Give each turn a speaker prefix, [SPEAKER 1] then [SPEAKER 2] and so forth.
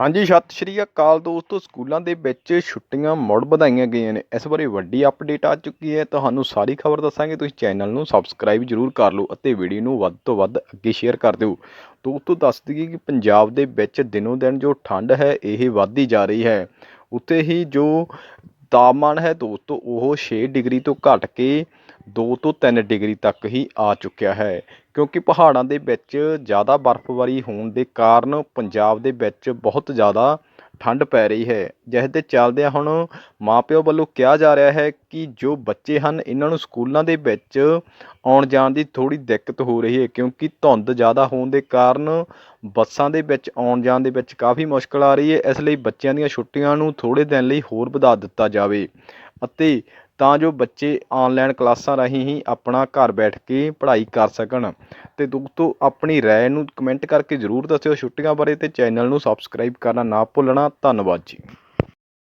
[SPEAKER 1] ਹਾਂਜੀ, ਸਤਿ ਸ਼੍ਰੀ ਅਕਾਲ ਦੋਸਤੋ। ਸਕੂਲਾਂ ਦੇ ਵਿੱਚ ਛੁੱਟੀਆਂ ਮੁੜ ਵਧਾਈਆਂ ਗਈਆਂ ਨੇ। ਇਸ ਬਾਰੇ ਵੱਡੀ ਅਪਡੇਟ ਆ ਚੁੱਕੀ ਹੈ। ਤੁਹਾਨੂੰ ਸਾਰੀ ਖਬਰ ਦੱਸਾਂਗੇ। ਤੁਸੀਂ ਚੈਨਲ ਨੂੰ ਸਬਸਕ੍ਰਾਈਬ ਜਰੂਰ ਕਰ ਲਓ ਅਤੇ ਵੀਡੀਓ ਨੂੰ ਵੱਧ ਤੋਂ ਵੱਧ ਅੱਗੇ ਸ਼ੇਅਰ ਕਰ ਦਿਓ। ਦੋਸਤੋ, ਦੱਸ ਦਈਏ ਕਿ ਪੰਜਾਬ ਦੇ ਵਿੱਚ ਦਿਨੋਂ ਦਿਨ ਜੋ ਠੰਡ ਹੈ, ਇਹ ਵੱਧਦੀ ਜਾ ਰਹੀ ਹੈ। ਉੱਤੇ ਹੀ ਜੋ ਤਾਪਮਾਨ ਹੈ ਦੋਸਤੋ, ਉਹ 6 ਡਿਗਰੀ ਤੋਂ ਘਟ ਕੇ ਦੋ ਤੋਂ ਤਿੰਨ ਡਿਗਰੀ ਤੱਕ ਹੀ ਆ ਚੁੱਕਿਆ ਹੈ, ਕਿਉਂਕਿ ਪਹਾੜਾਂ ਦੇ ਵਿੱਚ ਜ਼ਿਆਦਾ ਬਰਫ਼ਬਾਰੀ ਹੋਣ ਦੇ ਕਾਰਨ ਪੰਜਾਬ ਦੇ ਵਿੱਚ ਬਹੁਤ ਜ਼ਿਆਦਾ ਠੰਡ ਪੈ ਰਹੀ ਹੈ ਜਿਸ ਦੇ ਚੱਲਦਿਆਂ ਹੁਣ ਮਾਂ ਪਿਓ ਵੱਲੋਂ ਕਿਹਾ ਜਾ ਰਿਹਾ ਹੈ ਕਿ ਜੋ ਬੱਚੇ ਹਨ, ਇਹਨਾਂ ਨੂੰ ਸਕੂਲਾਂ ਦੇ ਵਿੱਚ ਆਉਣ ਜਾਣ ਦੀ ਥੋੜ੍ਹੀ ਦਿੱਕਤ ਹੋ ਰਹੀ ਹੈ, ਕਿਉਂਕਿ ਧੁੰਦ ਜ਼ਿਆਦਾ ਹੋਣ ਦੇ ਕਾਰਨ ਬੱਸਾਂ ਦੇ ਵਿੱਚ ਆਉਣ ਜਾਣ ਦੇ ਵਿੱਚ ਕਾਫੀ ਮੁਸ਼ਕਲ ਆ ਰਹੀ ਹੈ, ਇਸ ਲਈ ਬੱਚਿਆਂ ਦੀਆਂ ਛੁੱਟੀਆਂ ਨੂੰ ਥੋੜ੍ਹੇ ਦਿਨ ਲਈ ਹੋਰ ਵਧਾ ਦਿੱਤਾ ਜਾਵੇ ਅਤੇ ਤਾਂ ਜੋ ਬੱਚੇ ਆਨਲਾਈਨ ਕਲਾਸਾਂ ਰਾਹੀਂ ਹੀ ਆਪਣਾ ਘਰ ਬੈਠ ਕੇ ਪੜ੍ਹਾਈ ਕਰ ਸਕਣ। ਅਤੇ ਦੋਸਤੋ, ਆਪਣੀ ਰਾਏ ਨੂੰ ਕਮੈਂਟ ਕਰਕੇ ਜ਼ਰੂਰ ਦੱਸਿਓ। ਛੁੱਟੀਆਂ ਬਾਰੇ ਅਤੇ ਚੈਨਲ ਨੂੰ ਸਬਸਕ੍ਰਾਈਬ ਕਰਨਾ ਨਾ ਭੁੱਲਣਾ। ਧੰਨਵਾਦ ਜੀ।